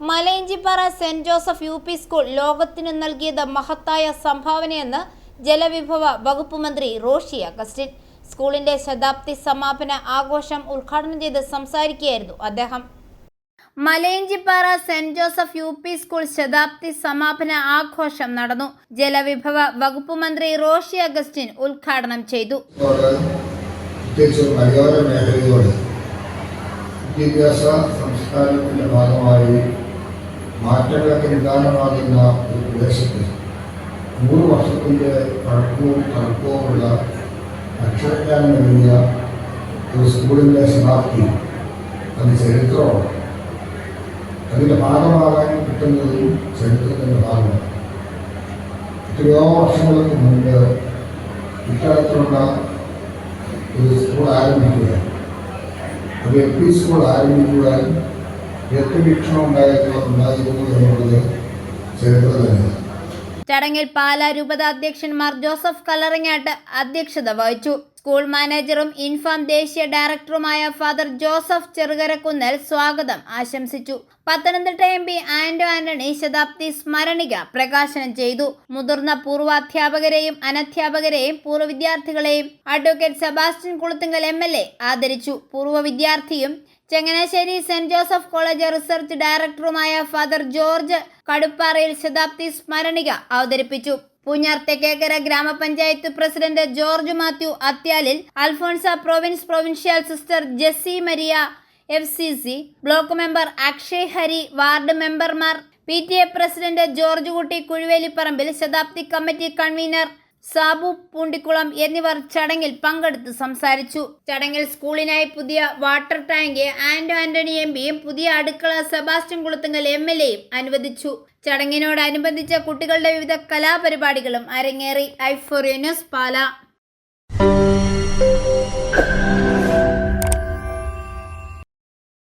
Malayinchippara saint Joseph U P school ലോകത്തിന് നൽകിയത് മഹത്തായ സംഭാവനയെന്ന് ജലവിഭവ വകുപ്പ് മന്ത്രി റോഷി അഗസ്റ്റിൻ. സ്കൂളിന്റെ ശതാബ്ദി സമാപന ആഘോഷം ഉദ്ഘാടനം ചെയ്ത് സംസാരിക്കുകയായിരുന്നു അദ്ദേഹം. Malayinchippara saint Joseph U P school ശതാബ്ദി സമാപന ആഘോഷം നടന്നു. ജലവിഭവ വകുപ്പ് മന്ത്രി റോഷി അഗസ്റ്റിൻ ഉദ്ഘാടനം ചെയ്തു. വിദ്യാഭ്യാസ സംസ്കാരത്തിന്റെ ഭാഗമായി മാറ്റങ്ങൾക്ക് നിദാനമാകുന്ന ഒരു പ്രദേശത്ത് നൂറ് വർഷത്തിന്റെ പഴക്കവും തണുപ്പവുമുള്ള അക്ഷരജ്ഞാനം നൽകിയ ഒരു സ്കൂളിന്റെ ശതാബ്ദി അത് ചരിത്രമാണ്. അതിന്റെ ഭാഗമാകാൻ കിട്ടുന്നതും ചരിത്രത്തിന്റെ ഭാഗമാണ്. എത്രയോ വർഷങ്ങൾക്ക് മുൻപ് ഇത്തരത്തിലുള്ള ഒരു സ്കൂൾ ആരംഭിക്കുക ഒരു എൽ പി സ്കൂൾ ആരംഭിക്കുവാൻ ചടങ്ങിൽ പാലാ രൂപത അധ്യക്ഷന്മാർ ജോസഫ് കല്ലറങ്ങാട്ട് അധ്യക്ഷത വഹിച്ചു. സ്കൂൾ മാനേജറും ഇൻഫാം ദേശീയ ഡയറക്ടറുമായ ഫാദർ ജോസഫ് ചെറുകരക്കുന്നൽ സ്വാഗതം ആശംസിച്ചു. Pathanamthitta M P Anto Antony ശതാബ്ദി സ്മരണിക പ്രകാശനം ചെയ്തു. മുതിർന്ന പൂർവാധ്യാപകരെയും അനധ്യാപകരെയും പൂർവ വിദ്യാർത്ഥികളെയും advocate Sebastian Kulathunkal M L A ആദരിച്ചു. പൂർവ വിദ്യാർത്ഥിയും Changanassery saint Joseph college research ഡയറക്ടറുമായ ഫാദർ ജോർജ് കടുപ്പാറയിൽ ശതാബ്ദി സ്മരണിക അവതരിപ്പിച്ചു. പൂഞ്ഞാർ തെക്കേക്കര ഗ്രാമപഞ്ചായത്ത് president George Mathew Athyalil Alphonsa province provincial sister Jessy Maria F C C block member Akshay Hari ward മെമ്പർമാർ P T A president George Kutty Kuzhuvelipparambil Shatabdi committee convener Sabu Poondikulam എന്നിവർ ചടങ്ങിൽ പങ്കെടുത്ത് സംസാരിച്ചു. ചടങ്ങിൽ സ്കൂളിനായി പുതിയ water tank Anto Antony M പിയും പുതിയ അടുക്കള സെബാസ്റ്റ്യൻ കുളത്തുങ്കൽ എം എൽ എയും അനുവദിച്ചു. ചടങ്ങിനോടനുബന്ധിച്ച കുട്ടികളുടെ വിവിധ കലാപരിപാടികളും അരങ്ങേറി. ഐഫോറിയ ന്യൂസ് പാല.